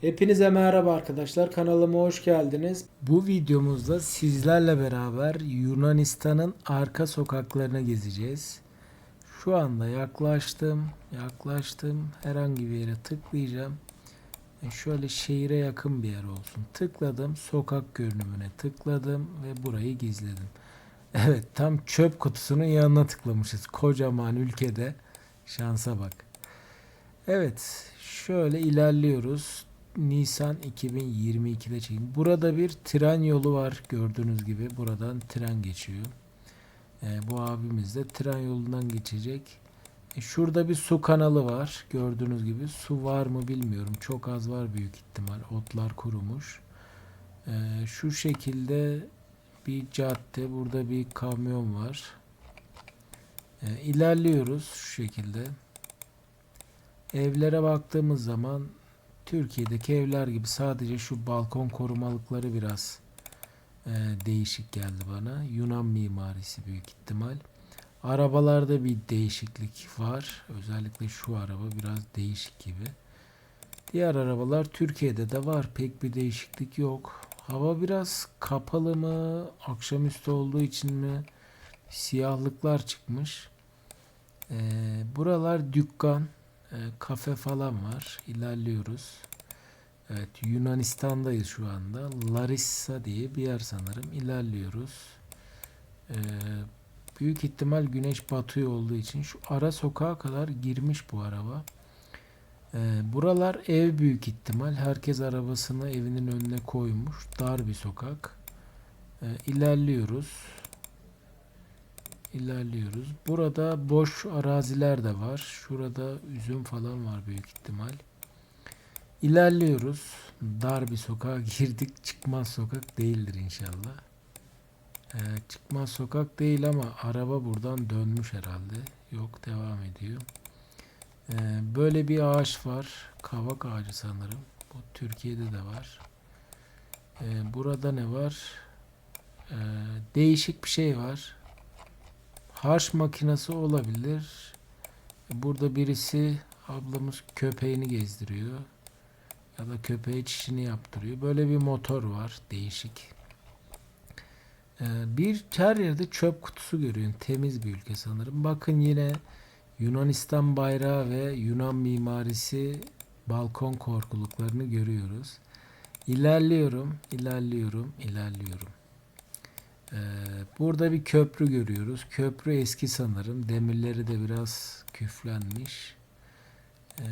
Hepinize merhaba arkadaşlar. Kanalıma hoş geldiniz. Bu videomuzda sizlerle beraber Yunanistan'ın arka sokaklarını gezeceğiz. Şu anda yaklaştım. Yaklaştım. Herhangi bir yere tıklayacağım. E, Şöyle şehire yakın bir yer olsun. Tıkladım. Sokak görünümüne tıkladım ve burayı gizledim. Evet tam çöp kutusunun yanına tıklamışız. Kocaman ülkede. Şansa bak. Evet, şöyle ilerliyoruz. Nisan 2022'de çekim. Burada bir tren yolu var gördüğünüz gibi. Buradan tren geçiyor. Ee, bu abimiz de tren yolundan geçecek. E, şurada bir su kanalı var. Gördüğünüz gibi su var mı bilmiyorum. Çok az var büyük ihtimal. Otlar kurumuş. Ee, şu şekilde bir cadde. Burada bir kamyon var. Ee, ilerliyoruz şu şekilde. Evlere baktığımız zaman Türkiye'deki evler gibi sadece şu balkon korumalıkları biraz e, değişik geldi bana. Yunan mimarisi büyük ihtimal. Arabalarda bir değişiklik var. Özellikle şu araba biraz değişik gibi. Diğer arabalar Türkiye'de de var. Pek bir değişiklik yok. Hava biraz kapalı mı? Akşamüstü olduğu için mi? Siyahlıklar çıkmış. Ee, buralar dükkan. E, kafe falan var. İlerliyoruz. Evet Yunanistan'dayız şu anda. Larissa diye bir yer sanırım. İlerliyoruz. E, büyük ihtimal güneş batıyor olduğu için şu ara sokağa kadar girmiş bu araba. E, buralar ev büyük ihtimal. Herkes arabasını evinin önüne koymuş. Dar bir sokak. E, ilerliyoruz. İlerliyoruz. Burada boş araziler de var. Şurada üzüm falan var büyük ihtimal. İlerliyoruz. Dar bir sokağa girdik. Çıkmaz sokak değildir inşallah. Ee, çıkmaz sokak değil ama araba buradan dönmüş herhalde. Yok devam ediyor. Ee, böyle bir ağaç var. Kavak ağacı sanırım. Bu Türkiye'de de var. Ee, burada ne var? Ee, değişik bir şey var. Harç makinesi olabilir. Burada birisi ablamız köpeğini gezdiriyor. Ya da köpeğe çişini yaptırıyor. Böyle bir motor var. Değişik. Ee, bir her yerde çöp kutusu görüyorum. Temiz bir ülke sanırım. Bakın yine Yunanistan bayrağı ve Yunan mimarisi balkon korkuluklarını görüyoruz. İlerliyorum, ilerliyorum, ilerliyorum. Ee, burada bir köprü görüyoruz. Köprü eski sanırım. Demirleri de biraz küflenmiş. Ee,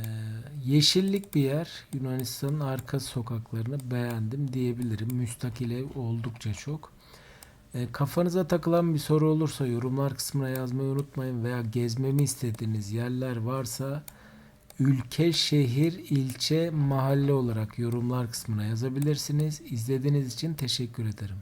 yeşillik bir yer. Yunanistan'ın arka sokaklarını beğendim diyebilirim. Müstakil ev oldukça çok. Ee, kafanıza takılan bir soru olursa yorumlar kısmına yazmayı unutmayın veya gezmemi istediğiniz yerler varsa ülke, şehir, ilçe, mahalle olarak yorumlar kısmına yazabilirsiniz. İzlediğiniz için teşekkür ederim.